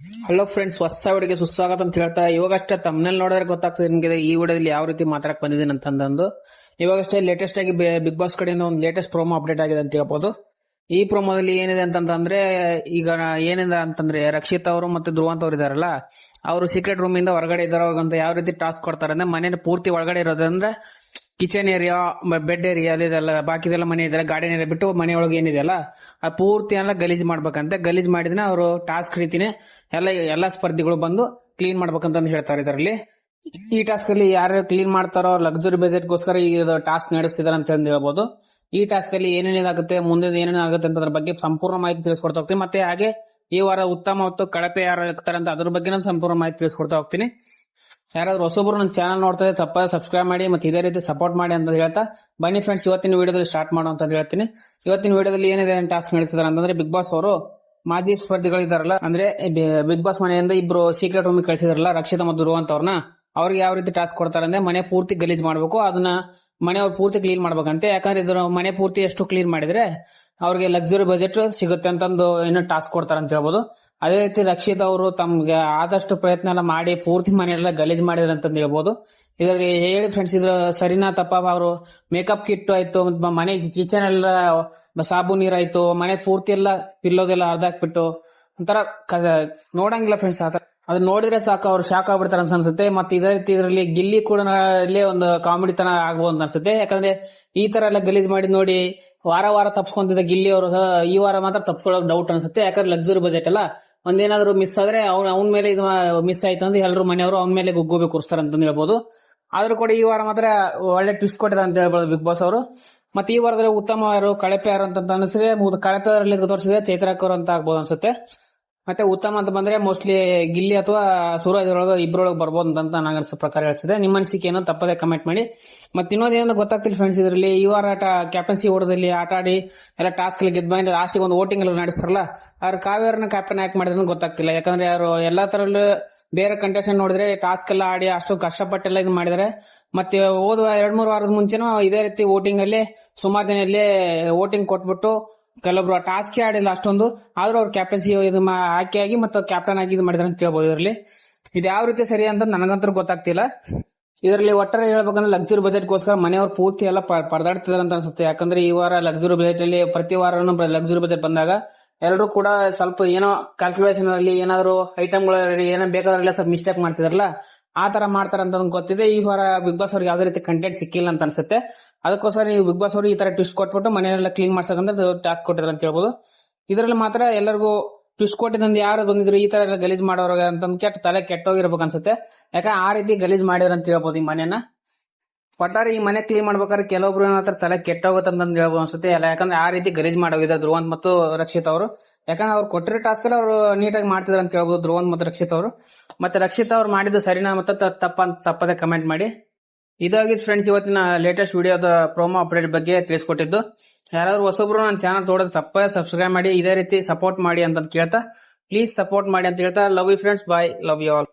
Hello friends ಹೊಸ ವಿಡಿಯೋಗೆ ಸುಸ್ವಾಗತ ಅಂತ ಹೇಳ್ತಾ, ಇವಾಗಷ್ಟೇ ತಮ್ಮನೇಲಿ ನೋಡಿದ್ರೆ ಗೊತ್ತಾಗ್ತದೆ ನಿಮಗೆ ಈ ವಿಡಿಯೋದಲ್ಲಿ ಯಾವ ರೀತಿ ಮಾತಾಡಕ್ಕೆ ಬಂದಿದ್ದೀನಿ ಅಂತಂದು ಇವಾಗಷ್ಟೇ ಲೇಟೆಸ್ಟ್ ಆಗಿ ಬಿಗ್ ಬಾಸ್ ಕಡೆಯಿಂದ ಒಂದು ಲೇಟೆಸ್ಟ್ ಪ್ರೋಮೋ ಅಪ್ಡೇಟ್ ಆಗಿದೆ ಅಂತ ಹೇಳ್ಬೋದು. ಈ ಪ್ರೋಮೋದಲ್ಲಿ ಏನಿದೆ ಅಂತಂದ್ರೆ ಈಗ ಏನಿದೆ ಅಂತಂದ್ರೆ, ರಕ್ಷಿತ್ ಅವರು ಮತ್ತೆ ಧ್ರುವಂತ್ ಅವರು ಇದಾರಲ್ಲ, ಅವರು ಸೀಕ್ರೆಟ್ ರೂಮ್ ಇಂದ ಹೊರಗಡೆ ಅಂತ ಯಾವ ರೀತಿ ಟಾಸ್ಕ್ ಕೊಡ್ತಾರೆ ಅಂದ್ರೆ ಮನೆ ಪೂರ್ತಿ ಒಳಗಡೆ ಇರೋದಂದ್ರೆ ಕಿಚನ್ ಏರಿಯಾ ಬೆಡ್ ಏರಿಯಾ ಇದೆಲ್ಲ ಬಾಕಿದೆಲ್ಲ ಮನೆ ಇದೆಲ್ಲ ಗಾರ್ಡನ್ ಏರಿಯಾ ಬಿಟ್ಟು ಮನೆಯೊಳಗೆ ಏನಿದೆಯಲ್ಲ ಆ ಪೂರ್ತಿ ಎಲ್ಲ ಗಲೀಜ್ ಮಾಡ್ಬೇಕಂತೆ. ಗಲೀಜ್ ಮಾಡಿದ್ರೆ ಅವರು ಟಾಸ್ಕ್ ರೀತಿನೇ ಎಲ್ಲ ಎಲ್ಲ ಸ್ಪರ್ಧಿಗಳು ಬಂದು ಕ್ಲೀನ್ ಮಾಡ್ಬೇಕಂತ ಹೇಳ್ತಾರೆ ಇದರಲ್ಲಿ. ಈ ಟಾಸ್ಕ್ ಅಲ್ಲಿ ಯಾರು ಕ್ಲೀನ್ ಮಾಡ್ತಾರೋ ಲಕ್ಸುರಿ ಬಜೆಟ್ಗೋಸ್ಕರ ಈ ಟಾಸ್ಕ್ ನಡೆಸ್ತಿದಾರೆ ಅಂತ ಹೇಳಬಹುದು ಹೇಳ್ಬೋದು. ಈ ಟಾಸ್ಕ್ ಅಲ್ಲಿ ಏನೇನಾಗುತ್ತೆ ಮುಂದೆ ಏನೇನಾಗುತ್ತೆ ಅಂತ ಅದ್ರ ಬಗ್ಗೆ ಸಂಪೂರ್ಣ ಮಾಹಿತಿ ತಿಳಿಸ್ಕೊಡ್ತಾ ಹೋಗ್ತೀನಿ. ಮತ್ತೆ ಹಾಗೆ ಈ ವಾರ ಉತ್ತಮ ಮತ್ತು ಕಳಪೆ ಯಾರು ಇರ್ತಾರೆ ಅಂತ ಅದ್ರ ಬಗ್ಗೆ ಸಂಪೂರ್ಣ ಮಾಹಿತಿ ತಿಳಿಸ್ಕೊಡ್ತಾ ಹೋಗ್ತೀನಿ. ಯಾರಾದ್ರೂ ಹೊಸೊಬ್ರು ನನ್ನ ಚಾನಲ್ ನೋಡ್ತಾ ಇದ್ರೆ ತಪ್ಪ ಸಬ್ಸ್ಕ್ರೈಬ್ ಮಾಡಿ ಮತ್ತೆ ಇದೇ ರೀತಿ ಸಪೋರ್ಟ್ ಮಾಡಿ ಅಂತ ಹೇಳ್ತಾ, ಬನ್ನಿ ಫ್ರೆಂಡ್ಸ್ ಇವತ್ತಿನ ವಿಡಿಯೋದಲ್ಲಿ ಸ್ಟಾರ್ಟ್ ಮಾಡೋ ಅಂತ ಹೇಳ್ತೀನಿ. ಇವತ್ತಿನ ವಿಡಿಯೋದಲ್ಲಿ ಏನಿದೆ ಟಾಸ್ಕ್ ನಡೆಸಿದಾರೆ ಅಂತಂದ್ರೆ ಬಿಗ್ ಬಾಸ್ ಅವರು ಮಾಜಿ ಸ್ಪರ್ಧಿಗಳು ಇದಾರಲ್ಲ ಅಂದ್ರೆ ಬಿಗ್ ಬಾಸ್ ಮನೆಯಿಂದ ಇಬ್ರು ಸೀಕ್ರೆಟ್ ರೂಮ್ ಕಳಿಸಿದಾರಲ್ಲ, ರಕ್ಷಿತ ಮತ್ತು ಧ್ರುವಂತ್ ಅವ್ರನ್ನ, ಅವ್ರಿಗೆ ಯಾವ ರೀತಿ ಟಾಸ್ಕ್ ಕೊಡ್ತಾರೆ ಅಂದ್ರೆ ಮನೆ ಪೂರ್ತಿ ಗಲೀಜ್ ಮಾಡ್ಬೇಕು, ಅದನ್ನ ಮನೆ ಪೂರ್ತಿ ಕ್ಲೀನ್ ಮಾಡ್ಬೇಕಂತೆ. ಯಾಕಂದ್ರೆ ಇದ್ರ ಮನೆ ಪೂರ್ತಿ ಎಷ್ಟು ಕ್ಲೀನ್ ಮಾಡಿದ್ರೆ ಅವ್ರಿಗೆ ಲಕ್ಸುರಿ ಬಜೆಟ್ ಸಿಗುತ್ತೆ ಅಂತಂದು ಏನೋ ಟಾಸ್ಕ್ ಕೊಡ್ತಾರೆ ಅಂತ ಹೇಳ್ಬೋದು. ಅದೇ ರೀತಿ ರಕ್ಷಿತ್ ಅವರು ತಮ್ಗೆ ಆದಷ್ಟು ಪ್ರಯತ್ನ ಎಲ್ಲ ಮಾಡಿ ಪೂರ್ತಿ ಮನೆಯೆಲ್ಲ ಗಲೀಜ್ ಮಾಡಿದ್ರೆ ಅಂತಂದು ಹೇಳ್ಬೋದು. ಇದರಲ್ಲಿ ಹೇಳಿ ಫ್ರೆಂಡ್ಸ್ ಇದ್ರ ಸರಿನಾ ತಪ್ಪ ಅವರು? ಮೇಕಪ್ ಕಿಟ್ ಆಯ್ತು ಮನೆ ಕಿಚನ್ ಎಲ್ಲ ಸಾಬು ನೀರಾಯ್ತು, ಮನೆ ಪೂರ್ತಿ ಎಲ್ಲ ಪಿಲ್ಲೋದೆಲ್ಲ ಅರ್ಧ ಹಾಕ್ಬಿಟ್ಟು ಒಂಥರ ನೋಡಂಗಿಲ್ಲ ಫ್ರೆಂಡ್ಸ್ ಆತರ. ಅದು ನೋಡಿದ್ರೆ ಸಾಕು, ಅವ್ರು ಶಾಕ್ ಆಗ್ಬಿಡ್ತಾರೆ ಅಂತ ಅನ್ಸುತ್ತೆ. ಮತ್ತೆ ಇದೇ ರೀತಿ ಇದರಲ್ಲಿ ಗಿಲ್ಲಿ ಕೂಡ ಇಲ್ಲೇ ಒಂದು ಕಾಮಿಡಿ ತನ ಆಗ್ಬೋದು ಅನ್ಸುತ್ತೆ. ಯಾಕಂದ್ರೆ ಈ ತರ ಎಲ್ಲ ಗಲೀಜ್ ಮಾಡಿ ನೋಡಿ ವಾರ ವಾರ ತಪ್ಸ್ಕೊಂತಿದ್ದ ಗಿಲ್ಲಿ ಅವರು ಈ ವಾರ ಮಾತ್ರ ತಪ್ಸ್ಕೊಳ್ಳೋಕೆ ಡೌಟ್ ಅನ್ಸುತ್ತೆ. ಯಾಕಂದ್ರೆ ಲಕ್ಸುರಿ ಬಜೆಟ್ ಅಲ್ಲ. ಒಂದೇನಾದ್ರು ಮಿಸ್ ಆದ್ರೆ ಅವ್ನ, ಅವನ ಮೇಲೆ ಇದು ಮಿಸ್ ಆಯ್ತು ಅಂದ್ರೆ ಎಲ್ಲರೂ ಮನೆಯವರು ಅವ್ನ ಮೇಲೆ ಗುಗ್ಗೋಬೇಕು ಕೂರಿಸ್ತಾರೆ ಅಂತ ಹೇಳ್ಬೋದು. ಆದ್ರೂ ಕೂಡ ಈ ವಾರ ಮಾತ್ರ ಒಳ್ಳೆ ಟ್ವಿಸ್ಟ್ ಕೊಟ್ಟಿದೆ ಅಂತ ಹೇಳ್ಬೋದು ಬಿಗ್ ಬಾಸ್ ಅವರು. ಮತ್ತೆ ಈ ವಾರದಲ್ಲಿ ಉತ್ತಮ ಯಾರು, ಕಳಪೆ ಯಾರು ಅಂತ ಅನಿಸಿದ್ರೆ ಕಳಪೆ ಅವರಲ್ಲಿ ತೋರಿಸಿದ್ರೆ ಚೈತ್ರಾಕ್ ಅವರು ಅಂತ ಆಗ್ಬೋದು ಅನ್ಸುತ್ತೆ. ಮತ್ತೆ ಉತ್ತಮ ಅಂತ ಬಂದ್ರೆ ಮೋಸ್ಟ್ಲಿ ಗಿಲ್ಲಿ ಅಥವಾ ಸೂರಜ್ ಒಳಗೆ ಇಬ್ಬರೊಳಗೆ ಬರ್ಬೋದು ಅಂತ ನಾನು ಪ್ರಕಾರ ಹೇಳ್ತಿದೆ ನಿಮ್ಮ ಅನಿಸಿಕೆ ಏನೋ ತಪ್ಪದೆ ಕಮೆಂಟ್ ಮಾಡಿ. ಮತ್ತೆ ಇನ್ನೊಂದು ಏನೋ ಗೊತ್ತಾಗ್ತಿಲ್ಲ ಫ್ರೆಂಡ್ಸ್ ಇದರಲ್ಲಿ, ಈ ವಾರ ಆಟ ಕ್ಯಾಪ್ಟನ್ಸಿ ಓಡದಲ್ಲಿ ಆಟ ಆಡಿ, ಎಲ್ಲ ಟಾಸ್ಕ್ ಗೆದ್ ಗೆದ್ದು ಬಂದು ಲಾಸ್ಟಿಗೆ ಒಂದು ವೋಟಿಂಗ್ ಎಲ್ಲ ನಡೆಸ್ತಾರಲ್ಲ, ಅವ್ರ ಕಾವೇರನ ಕ್ಯಾಪ್ಟನ್ ಯಾಕೆ ಮಾಡಿದ್ರೆ ಗೊತ್ತಾಗ್ತಿಲ್ಲ. ಯಾಕಂದ್ರೆ ಯಾರು ಎಲ್ಲಾ ತರಲ್ಲೂ ಬೇರೆ ಕಂಟೆಸ್ಟೆಂಟ್ ನೋಡಿದ್ರೆ ಟಾಸ್ಕ್ ಎಲ್ಲ ಆಡಿ ಅಷ್ಟು ಕಷ್ಟಪಟ್ಟೆಲ್ಲ ಇದು ಮಾಡಿದ್ದಾರೆ ಮತ್ತೆ ಹೋದ ಎರಡ್ ಮೂರು ವಾರದ ಮುಂಚೆನೂ ಇದೇ ರೀತಿ ವೋಟಿಂಗ್ ಅಲ್ಲಿ ಸುಮಾರು ಜನ ಇಲ್ಲೇ ವೋಟಿಂಗ್ ಕೊಟ್ಬಿಟ್ಟು ಕೆಲವೊಬ್ರು ಟಾಸ್ಕ್ ಆಡಿಲ್ಲ ಅಷ್ಟೊಂದು, ಆದ್ರೂ ಅವ್ರು ಕ್ಯಾಪ್ಟನ್ಸಿ ಇದು ಮಾ- ಆಯ್ಕೆ ಆಗಿ ಮತ್ತು ಕ್ಯಾಪ್ಟನ್ ಆಗಿ ಇದು ಮಾಡಿದಾರೆ ಅಂತ ಹೇಳ್ಬೋದು ಇದರಲ್ಲಿ. ಇದು ಯಾವ ರೀತಿ ಸರಿ ಅಂತ ನನಗಂತೂ ಗೊತ್ತಾಗ್ತಿಲ್ಲ. ಇದರಲ್ಲಿ ಒಟ್ಟಾರೆ ಹೇಳ್ಬೇಕಂದ್ರೆ ಲಕ್ಸುರಿ ಬಜೆಟ್ಗೋಸ್ಕರ ಮನೆಯವ್ರು ಪೂರ್ತಿ ಎಲ್ಲ ಪರದಾಡ್ತಿದ್ದಾರೆ ಅಂತ ಅನ್ಸುತ್ತೆ. ಯಾಕಂದ್ರೆ ಈ ವಾರ ಲಕ್ಸುರಿ ಬಜೆಟ್ ಅಲ್ಲಿ ಪ್ರತಿ ವಾರನೂ ಲಕ್ಸುರಿ ಬಜೆಟ್ ಬಂದಾಗ ಎಲ್ಲರೂ ಕೂಡ ಸ್ವಲ್ಪ ಏನೋ ಕ್ಯಾಲ್ಕುಲೇಷನ್ ಅಲ್ಲಿ ಏನಾದ್ರು ಐಟಮ್ಗಳು ಏನೋ ಬೇಕಾದ್ರೆಲ್ಲ ಸ್ವಲ್ಪ ಮಿಸ್ಟೇಕ್ ಮಾಡ್ತಿದಾರಲ್ಲ ಆ ತರ ಮಾಡ್ತಾರ ಅಂತ ಗೊತ್ತಿದೆ. ಈ ಹೊರ ಬಿಗ್ ಬಾಸ್ ಅವ್ರಿಗೆ ಯಾವ್ದೇ ರೀತಿ ಕಂಟೆಂಟ್ ಸಿಕ್ಕಿಲ್ಲ ಅಂತ ಅನ್ಸುತ್ತೆ. ಅದಕ್ಕೋಸ್ಕರ ನೀವು ಬಿಗ್ ಬಾಸ್ ಅವ್ರಿಗೆ ಈ ತರ ಟ್ವಿಸ್ಟ್ ಕೊಟ್ಬಿಟ್ಟು ಮನೆಯಲ್ಲ ಕ್ಲೀನ್ ಮಾಡ್ಸಕ್ಕಂತ ಟಾಸ್ಕ್ ಕೊಟ್ಟಿದ್ರು ಅಂತ ಹೇಳ್ಬೋದು. ಇದರಲ್ಲಿ ಮಾತ್ರ ಎಲ್ಲರಿಗೂ ಟ್ವಿಸ್ಟ್ ಕೊಟ್ಟಿದ್ದಂದು ಯಾರು ಬಂದಿದ್ರು ಈ ತರ ಎಲ್ಲ ಗಲೀಜ್ ಮಾಡೋರ ಅಂತ ಕೆಟ್ಟ ತಲೆ ಕೆಟ್ಟೋಗಿರ್ಬೇಕು ಅನ್ಸುತ್ತೆ. ಯಾಕಂದ್ರೆ ಆ ರೀತಿ ಗಲೀಜ್ ಮಾಡಿದ್ರು ಅಂತ ಹೇಳ್ಬೋದು ಈ ಮನೆಯನ್ನ. ಒಟ್ಟಾರೆ ಈ ಮನೆ ಕ್ಲೀನ್ ಮಾಡ್ಬೇಕಾದ್ರೆ ಕೆಲವೊಬ್ರು ಏನಾದ್ರು ತಲೆ ಕೆಟ್ಟೋಗುತ್ತೆ ಅಂತ ಹೇಳ್ಬೋದು ಅನ್ಸುತ್ತೆ. ಅಲ್ಲ, ಯಾಕಂದ್ರೆ ಆ ರೀತಿ ಗಲೀಜ್ ಮಾಡೋಗಿದ್ದಾರೆ ಧ್ರುವಂತ್ ಮತ್ತು ರಕ್ಷಿತ್ ಅವರು. ಯಾಕಂದ್ರೆ ಅವ್ರು ಕೊಟ್ಟಿರೋ ಟಾಸ್ಕ್ ಅಲ್ಲಿ ಅವರು ನೀಟಾಗಿ ಮಾಡ್ತಿದ್ರು ಅಂತ ಹೇಳ್ಬೋದು ಧ್ರುವಂತ್ ಮತ್ತು ರಕ್ಷಿತ್ ಅವರು. ಮತ್ತೆ ರಕ್ಷಿತ್ ಅವ್ರು ಮಾಡಿದ್ದು ಸರಿನಾ ಮತ್ತೆ ತಪ್ಪ ತಪ್ಪದೆ ಕಮೆಂಟ್ ಮಾಡಿ. ಇದಾಗಿದ್ದು ಫ್ರೆಂಡ್ಸ್ ಇವತ್ತಿನ ಲೇಟೆಸ್ಟ್ ವಿಡಿಯೋದ ಪ್ರೋಮೋ ಅಪ್ಡೇಟ್ ಬಗ್ಗೆ ತಿಳಿಸ್ಕೊಟ್ಟಿದ್ದು. ಯಾರಾದ್ರೂ ಹೊಸೊಬ್ರು ನನ್ನ ಚಾನಲ್ ತೋಡೋದು ತಪ್ಪದೆ ಸಬ್ಸ್ಕ್ರೈಬ್ ಮಾಡಿ, ಇದೇ ರೀತಿ ಸಪೋರ್ಟ್ ಮಾಡಿ ಅಂತ ಕೇಳ್ತಾ. ಪ್ಲೀಸ್ ಸಪೋರ್ಟ್ ಮಾಡಿ ಅಂತ ಹೇಳ್ತಾ. Love you friends bye love you all